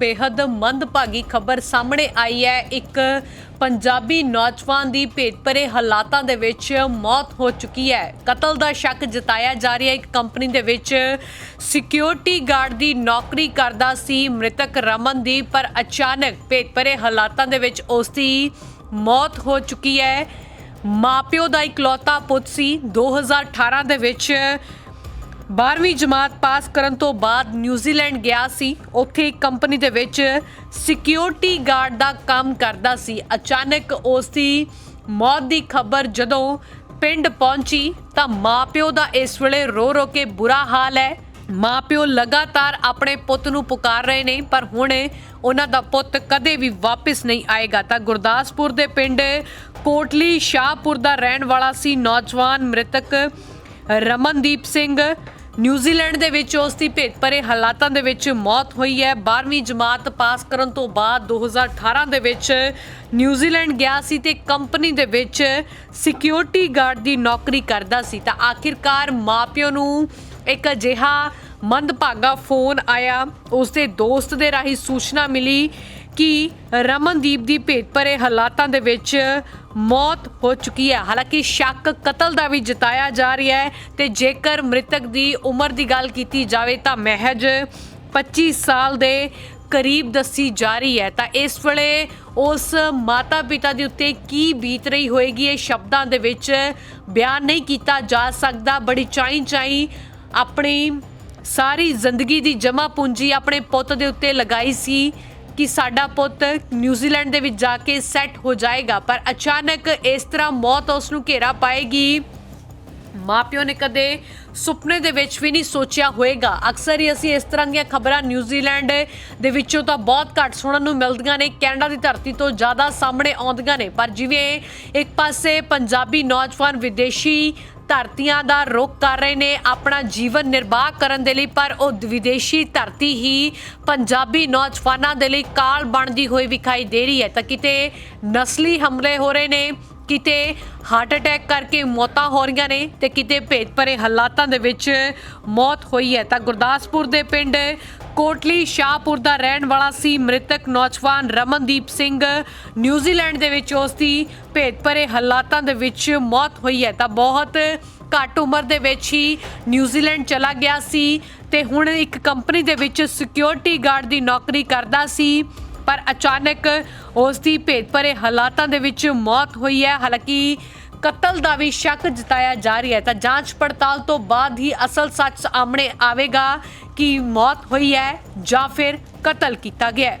ਬੇहद ਮੰਦਭਾਗੀ ਖਬਰ ਸਾਹਮਣੇ ਆਈ ਹੈ। ਇੱਕ ਪੰਜਾਬੀ ਨੌਜਵਾਨ ਦੀ ਭੇਤਭਰੇ ਹਾਲਾਤਾਂ ਦੇ ਵਿੱਚ ਮੌਤ ਹੋ ਚੁੱਕੀ ਹੈ। ਕਤਲ ਦਾ ਸ਼ੱਕ ਜਤਾਇਆ ਜਾ ਰਿਹਾ ਹੈ। ਇੱਕ ਕੰਪਨੀ ਦੇ ਵਿੱਚ ਸਿਕਿਉਰਿਟੀ ਗਾਰਡ ਦੀ ਨੌਕਰੀ ਕਰਦਾ ਸੀ ਮ੍ਰਿਤਕ ਰਮਨਦੀਪ ਪਰ ਅਚਾਨਕ ਭੇਤਭਰੇ ਹਾਲਾਤਾਂ ਦੇ ਵਿੱਚ ਉਸ ਦੀ ਮੌਤ ਹੋ ਚੁੱਕੀ ਹੈ। ਮਾਪਿਓ ਦਾ ਇਕਲੌਤਾ ਪੁੱਤ ਸੀ। 2018 ਦੇ ਵਿੱਚ 12ਵੀਂ ਜਮਾਤ ਪਾਸ ਕਰਨ ਤੋਂ ਬਾਅਦ ਨਿਊਜ਼ੀਲੈਂਡ ਗਿਆ ਸੀ। ਉੱਥੇ ਇੱਕ ਕੰਪਨੀ ਦੇ ਵਿੱਚ ਸਿਕਿਉਰਿਟੀ ਗਾਰਡ ਦਾ ਕੰਮ ਕਰਦਾ ਸੀ। ਅਚਾਨਕ ਉਸ ਦੀ ਮੌਤ ਦੀ ਖਬਰ ਜਦੋਂ ਪਿੰਡ ਪਹੁੰਚੀ ਤਾਂ ਮਾਪਿਓ ਦਾ ਇਸ ਵੇਲੇ ਰੋ ਰੋ ਕੇ ਬੁਰਾ ਹਾਲ ਹੈ। ਮਾਪਿਓ ਲਗਾਤਾਰ ਆਪਣੇ ਪੁੱਤ ਨੂੰ ਪੁਕਾਰ ਰਹੇ ਨੇ, ਪਰ ਹੁਣ ਉਹਨਾਂ ਦਾ ਪੁੱਤ ਕਦੇ ਵੀ ਵਾਪਸ ਨਹੀਂ ਆਏਗਾ। ਤਾਂ ਗੁਰਦਾਸਪੁਰ ਦੇ ਪਿੰਡ ਕੋਟਲੀ ਸ਼ਾਹਪੁਰ ਦਾ ਰਹਿਣ ਵਾਲਾ ਸੀ ਨੌਜਵਾਨ ਮ੍ਰਿਤਕ ਰਮਨਦੀਪ ਸਿੰਘ। ਨਿਊਜ਼ੀਲੈਂਡ ਦੇ ਵਿੱਚ ਉਸ ਦੀ ਭੇਤਭਰੇ ਹਾਲਾਤਾਂ ਦੇ ਵਿੱਚ ਮੌਤ ਹੋਈ ਹੈ। 12ਵੀਂ ਜਮਾਤ ਪਾਸ ਕਰਨ ਤੋਂ ਬਾਅਦ 2018 ਦੇ ਵਿੱਚ ਨਿਊਜ਼ੀਲੈਂਡ ਗਿਆ ਸੀ ਤੇ ਕੰਪਨੀ ਦੇ ਵਿੱਚ ਸਿਕਿਉਰਿਟੀ ਗਾਰਡ ਦੀ ਨੌਕਰੀ ਕਰਦਾ ਸੀ। ਤਾਂ ਆਖਿਰਕਾਰ ਮਾਪਿਓ ਨੂੰ ਇੱਕ ਅਜਿਹਾ ਮੰਦਭਾਗਾ ਫੋਨ ਆਇਆ। ਉਸ ਦੇ ਦੋਸਤ ਦੇ ਰਾਹੀਂ ਸੂਚਨਾ ਮਿਲੀ ਕਿ ਰਮਨਦੀਪ ਦੀ ਭੇਤਭਰੇ ਹਾਲਾਤਾਂ ਦੇ ਵਿੱਚ ਮੌਤ ਹੋ ਚੁੱਕੀ ਹੈ। ਹਾਲਾਂਕਿ ਸ਼ੱਕ ਕਤਲ ਦਾ ਵੀ ਜਤਾਇਆ ਜਾ ਰਿਹਾ ਹੈ ਤੇ ਜੇਕਰ ਮ੍ਰਿਤਕ ਦੀ ਉਮਰ ਦੀ ਗੱਲ ਕੀਤੀ ਜਾਵੇ ਤਾਂ ਮਹਿਜ 25 ਸਾਲ ਦੇ ਕਰੀਬ ਦੱਸੀ ਜਾ ਰਹੀ ਹੈ। ਤਾਂ ਇਸ ਵੇਲੇ ਉਸ ਮਾਤਾ ਪਿਤਾ ਦੇ ਉੱਤੇ ਕੀ ਬੀਤ ਰਹੀ ਹੋਏਗੀ ਇਹ ਸ਼ਬਦਾਂ ਦੇ ਵਿੱਚ ਬਿਆਨ ਨਹੀਂ ਕੀਤਾ ਜਾ ਸਕਦਾ। ਬੜੀ ਚਾਈ ਚਾਈ ਆਪਣੀ ਸਾਰੀ ਜ਼ਿੰਦਗੀ ਦੀ ਜਮਾ ਪੂੰਜੀ ਆਪਣੇ ਪੁੱਤ ਦੇ ਉੱਤੇ ਲਗਾਈ ਸੀ। ਕਿ ਸਾਡਾ ਪੁੱਤ ਨਿਊਜ਼ੀਲੈਂਡ ਦੇ ਵਿੱਚ ਜਾ ਕੇ ਸੈੱਟ ਹੋ ਜਾਏਗਾ, ਪਰ ਅਚਾਨਕ ਇਸ ਤਰ੍ਹਾਂ ਮੌਤ ਉਸ ਨੂੰ ਘੇਰਾ ਪਾਏਗੀ। ਮਾਪਿਓ ਨੇ ਕਦੇ ਸੁਪਨੇ ਦੇ ਵਿੱਚ ਵੀ ਨਹੀਂ ਸੋਚਿਆ ਹੋਵੇਗਾ ਅਕਸਰ ਹੀ ਅਸੀਂ ਇਸ ਤਰ੍ਹਾਂ ਦੀਆਂ ਖਬਰਾਂ ਨਿਊਜ਼ੀਲੈਂਡ ਦੇ ਵਿੱਚੋਂ ਤਾਂ ਬਹੁਤ ਘੱਟ ਸੁਣਨ ਨੂੰ ਮਿਲਦੀਆਂ ਨੇ। ਕੈਨੇਡਾ ਦੀ ਧਰਤੀ ਤੋਂ ਜ਼ਿਆਦਾ ਸਾਹਮਣੇ ਆਉਂਦੀਆਂ ਨੇ। ਪਰ ਜਿਵੇਂ ਇੱਕ ਪਾਸੇ ਪੰਜਾਬੀ ਨੌਜਵਾਨ ਵਿਦੇਸ਼ੀ ਧਰਤੀਆਂ ਦਾ ਰੁਖ ਕਰ ਰਹੇ ਨੇ, ਆਪਣਾ ਜੀਵਨ ਨਿਰਵਾਹ ਕਰਨ ਦੇ ਲਈ, ਪਰ ਉਹ ਵਿਦੇਸ਼ੀ ਧਰਤੀ ਹੀ ਪੰਜਾਬੀ ਨੌਜਵਾਨਾਂ ਦੇ ਲਈ ਕਾਲ ਬਣਦੀ ਹੋਈ ਵਿਖਾਈ ਦੇ ਰਹੀ ਹੈ। ਤਾਂ ਕਿਤੇ ਨਸਲੀ ਹਮਲੇ ਹੋ ਰਹੇ ਨੇ ਕਿਤੇ ਹਾਰਟ ਅਟੈਕ ਕਰਕੇ ਮੌਤਾਂ ਹੋ ਰਹੀਆਂ ਨੇ ਤੇ ਕਿਤੇ ਭੇਦ ਭਰੇ ਹਾਲਾਤਾਂ ਦੇ ਵਿੱਚ ਮੌਤ ਹੋਈ ਹੈ। ਤਾਂ ਗੁਰਦਾਸਪੁਰ ਦੇ ਪਿੰਡ ਕੋਟਲੀ ਸ਼ਾਹਪੁਰ ਦਾ ਰਹਿਣ ਵਾਲਾ ਸੀ ਮ੍ਰਿਤਕ ਨੌਜਵਾਨ ਰਮਨਦੀਪ ਸਿੰਘ। ਨਿਊਜ਼ੀਲੈਂਡ ਦੇ ਵਿੱਚ ਉਸ ਦੀ ਭੇਤ ਭਰੇ ਹਾਲਾਤਾਂ ਦੇ ਵਿੱਚ ਮੌਤ ਹੋਈ ਹੈ। ਤਾਂ ਬਹੁਤ ਘੱਟ ਉਮਰ ਦੇ ਵਿੱਚ ਹੀ ਨਿਊਜ਼ੀਲੈਂਡ ਚਲਾ ਗਿਆ ਸੀ ਤੇ ਹੁਣ ਇੱਕ ਕੰਪਨੀ ਦੇ ਵਿੱਚ ਸਿਕਿਉਰਿਟੀ ਗਾਰਡ ਦੀ ਨੌਕਰੀ ਕਰਦਾ ਸੀ। ਪਰ ਅਚਾਨਕ ਉਸ ਦੀ ਭੇਤ ਭਰੇ ਹਾਲਾਤਾਂ ਦੇ ਵਿੱਚ ਮੌਤ ਹੋਈ ਹੈ। ਹਾਲਾਂਕਿ ਕਤਲ ਦਾ ਵੀ ਸ਼ੱਕ ਜਤਾਇਆ ਜਾ ਰਿਹਾ ਹੈ। ਤਾਂ ਜਾਂਚ ਪੜਤਾਲ ਤੋਂ ਬਾਅਦ ਹੀ ਅਸਲ ਸੱਚ ਸਾਹਮਣੇ ਆਵੇਗਾ ਕਿ ਮੌਤ ਹੋਈ ਹੈ ਜਾਂ ਫਿਰ ਕਤਲ ਕੀਤਾ ਗਿਆ ਹੈ।